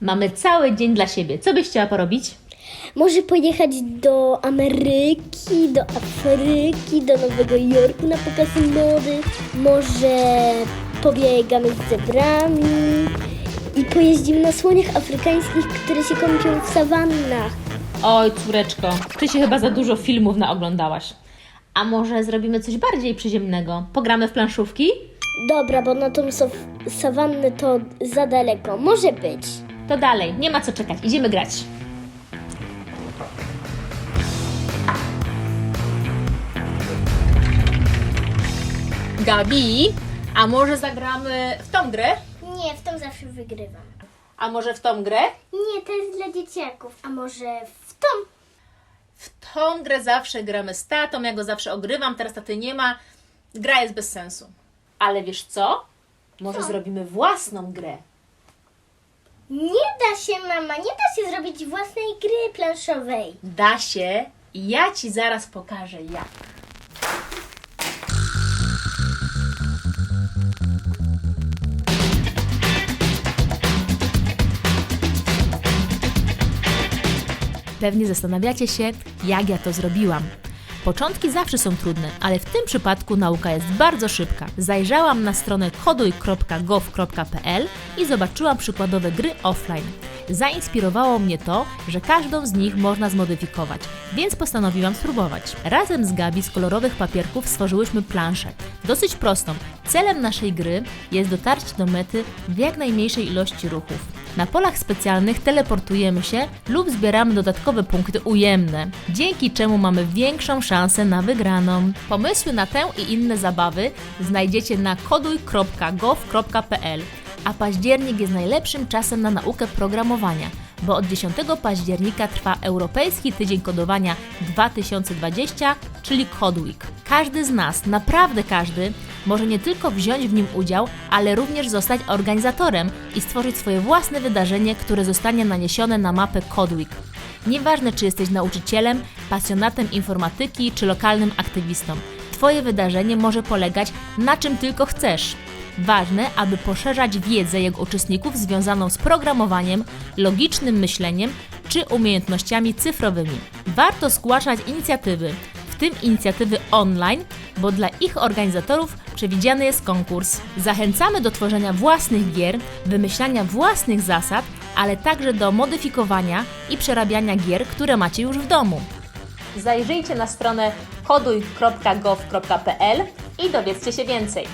Mamy cały dzień dla siebie. Co byś chciała porobić? Może pojechać do Ameryki, do Afryki, do Nowego Jorku na pokazy mody. Może pobiegamy z zebrami i pojeździmy na słoniach afrykańskich, które się kąpią w sawannach. Oj, córeczko, ty się chyba za dużo filmów naoglądałaś. A może zrobimy coś bardziej przyziemnego? Pogramy w planszówki? Dobra, bo na tą sow- sawannę to za daleko. Może być. To dalej, nie ma co czekać, idziemy grać. Gabi, a może zagramy w tą grę? Nie, w tą zawsze wygrywam. A może w tą grę? Nie, to jest dla dzieciaków. A może w tą? W tą grę zawsze gramy z tatą, ja go zawsze ogrywam, teraz taty nie ma. Gra jest bez sensu. Ale wiesz co? Może zrobimy własną grę. Nie da się, mama, nie da się zrobić własnej gry planszowej. Da się i ja Ci zaraz pokażę jak. Pewnie zastanawiacie się, jak ja to zrobiłam. Początki zawsze są trudne, ale w tym przypadku nauka jest bardzo szybka. Zajrzałam na stronę koduj.gov.pl i zobaczyłam przykładowe gry offline. Zainspirowało mnie to, że każdą z nich można zmodyfikować, więc postanowiłam spróbować. Razem z Gabi z kolorowych papierków stworzyłyśmy planszę. Dosyć prostą. Celem naszej gry jest dotarcie do mety w jak najmniejszej ilości ruchów. Na polach specjalnych teleportujemy się lub zbieramy dodatkowe punkty ujemne, dzięki czemu mamy większą szansę na wygraną. Pomysły na tę i inne zabawy znajdziecie na koduj.gov.pl, a październik jest najlepszym czasem na naukę programowania, bo od 10 października trwa Europejski Tydzień Kodowania 2020, czyli Codweek. Każdy z nas, naprawdę każdy, może nie tylko wziąć w nim udział, ale również zostać organizatorem i stworzyć swoje własne wydarzenie, które zostanie naniesione na mapę Codweek. Nieważne, czy jesteś nauczycielem, pasjonatem informatyki czy lokalnym aktywistą, Twoje wydarzenie może polegać na czym tylko chcesz. Ważne, aby poszerzać wiedzę jego uczestników związaną z programowaniem, logicznym myśleniem czy umiejętnościami cyfrowymi. Warto zgłaszać inicjatywy, w tym inicjatywy online, bo dla ich organizatorów przewidziany jest konkurs. Zachęcamy do tworzenia własnych gier, wymyślania własnych zasad, ale także do modyfikowania i przerabiania gier, które macie już w domu. Zajrzyjcie na stronę koduj.gov.pl i dowiedzcie się więcej.